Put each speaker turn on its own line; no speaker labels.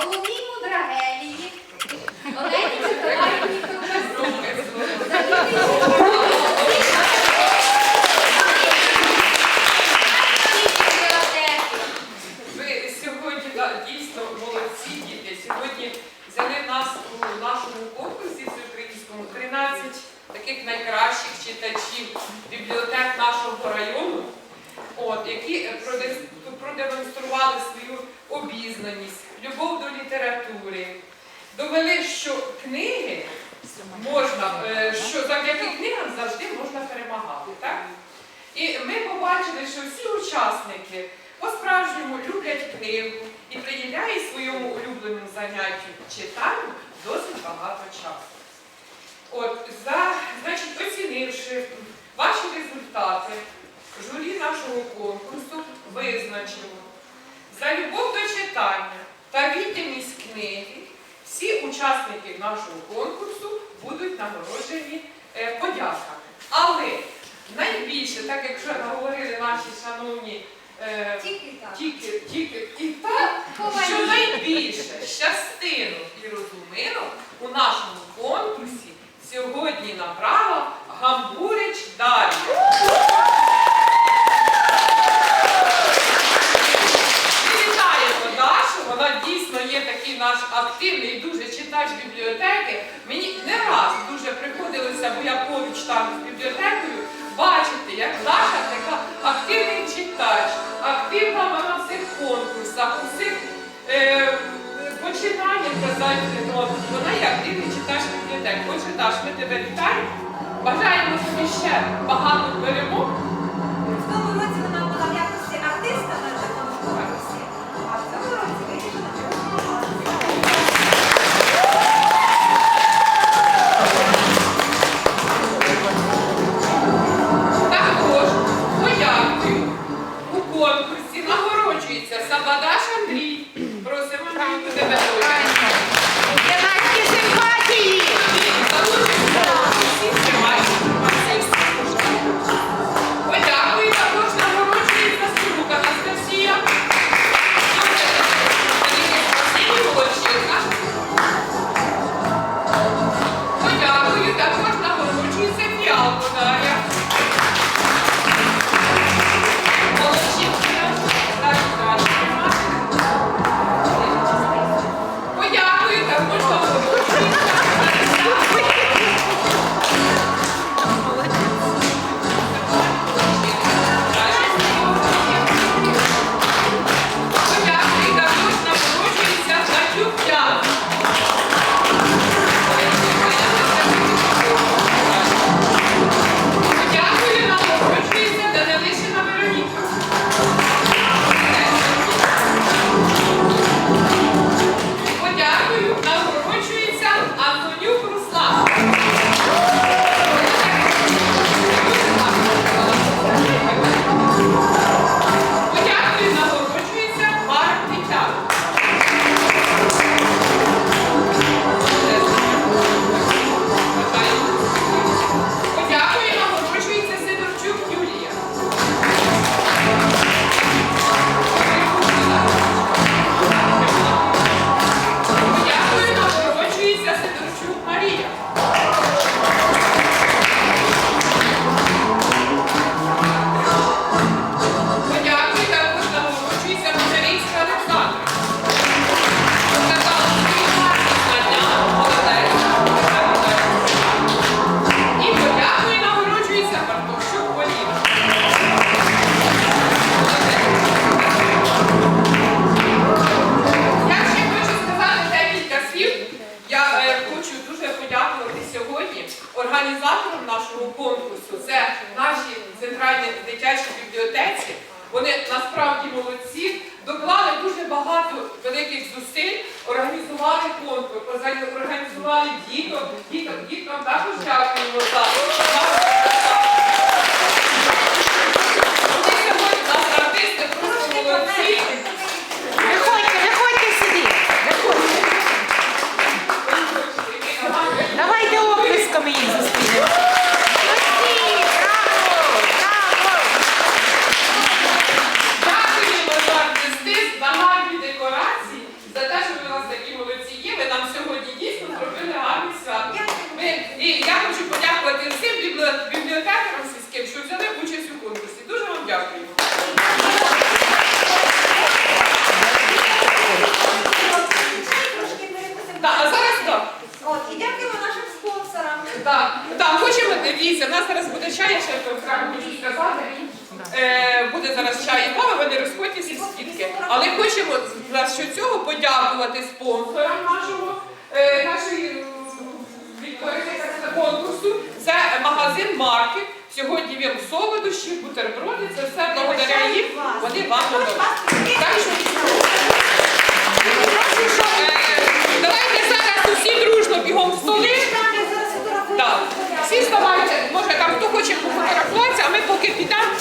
головній мудрагелії, Олені
сьогодні да, дійсно молодці діти. Сьогодні взяли нас у нашому конкурсі всеукраїнському 13 таких найкращих читачів бібліотек нашого району, от, які продемонстрували свою обізнаність, любов до. Довели, що книги можна, е, що завдяки книгам завжди можна перемагати. Так? І ми побачили, що всі учасники по-справжньому люблять книгу і приділяють своєму улюбленому заняттю читанню досить багато часу. От, за, значить, оцінивши ваші результати, журі нашого конкурсу визначило за любов до читання та відданість книги всі учасники нашого конкурсу будуть нагороджені е, подяками. Але найбільше, так як вже говорили наші шановні е,
Тільки так.
тільки, тільки і так, що найбільше щастину і розуминок у нашому конкурсі сьогодні набрала Гамбурич Дар'я. Ми Вітаємо Дашу, вона дійсно є такий наш активний дуже читач бібліотеки. Мені не раз дуже приходилося, бо я поруч там з бібліотекою, бачите, як Даша така активний читач, активна вона в цих конкурсах, у цих е, починаннях казати, вона є активний читач бібліотек. Отже, Даш, ми тебе вітаємо. Бажаємо тобі ще багато перемог.
Конкурсі caminhos, os. Дивіться, в нас зараз буде чай, ще хочу сказати. Е, буде зараз чай і кава, вони розходяться скидки. Але хочемо за що цього подякувати спонсорам нашого е, нашої конкурсу. Це магазин марки. Сьогодні він солодощі, бутерброди. Це все благодаря їм. Вони вам.
хто
хоче
пофотографуватися, а ми поки підемо,